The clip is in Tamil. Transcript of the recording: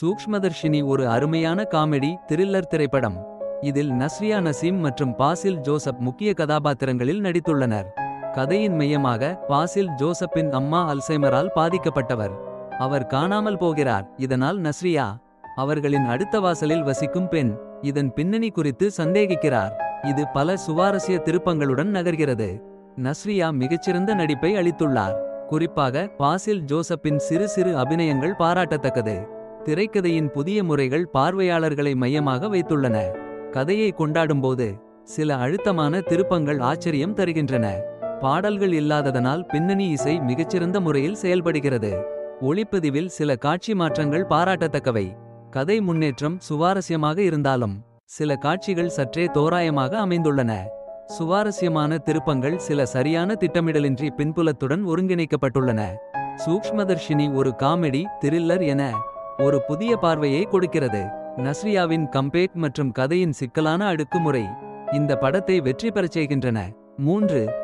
சூக்ஷ்மதர்ஷினி ஒரு அருமையான காமெடி த்ரில்லர் திரைப்படம். இதில் நஸ்ரியா நசீம் மற்றும் பாசில் ஜோசப் முக்கிய கதாபாத்திரங்களில் நடித்துள்ளனர். கதையின் மையமாக பாசில் ஜோசப்பின் அம்மா அல்சைமரால் பாதிக்கப்பட்டவர். அவர் காணாமல் போகிறார். இதனால் நஸ்ரியா அவர்களின் அடுத்த வாசலில் வசிக்கும் பெண் இதன் பின்னணி குறித்து சந்தேகிக்கிறார். இது பல சுவாரஸ்ய திருப்பங்களுடன் நகர்கிறது. நஸ்ரியா மிகச்சிறந்த நடிப்பை அளித்துள்ளார். குறிப்பாக பாசில் ஜோசப்பின் சிறு சிறு அபிநயங்கள் பாராட்டத்தக்கது. திரைக்கதையின் புதிய முறைகள் பார்வையாளர்களை மையமாக வைத்துள்ளன. கதையை கொண்டாடும்போது சில அழுத்தமான திருப்பங்கள் ஆச்சரியம் தருகின்றன. பாடல்கள் இல்லாததனால் பின்னணி இசை மிகச்சிறந்த முறையில் செயல்படுகிறது. ஒளிப்பதிவில் சில காட்சி மாற்றங்கள் பாராட்டத்தக்கவை. கதை முன்னேற்றம் சுவாரஸ்யமாக இருந்தாலும் சில காட்சிகள் சற்றே தோராயமாக அமைந்துள்ளன. சுவாரஸ்யமான திருப்பங்கள் சில சரியான திட்டமிடலின்றி பின்புலத்துடன் ஒருங்கிணைக்கப்பட்டுள்ளன. சூக்ஷ்மதர்ஷினி ஒரு காமெடி த்ரில்லர் என ஒரு புதிய பார்வையை கொடுக்கிறது. நஸ்ரியாவின் கம்பேக் மற்றும் கதையின் சிக்கலான அடுக்குமுறை. இந்த படத்தை வெற்றி பெறச் செய்கின்றன. மூன்று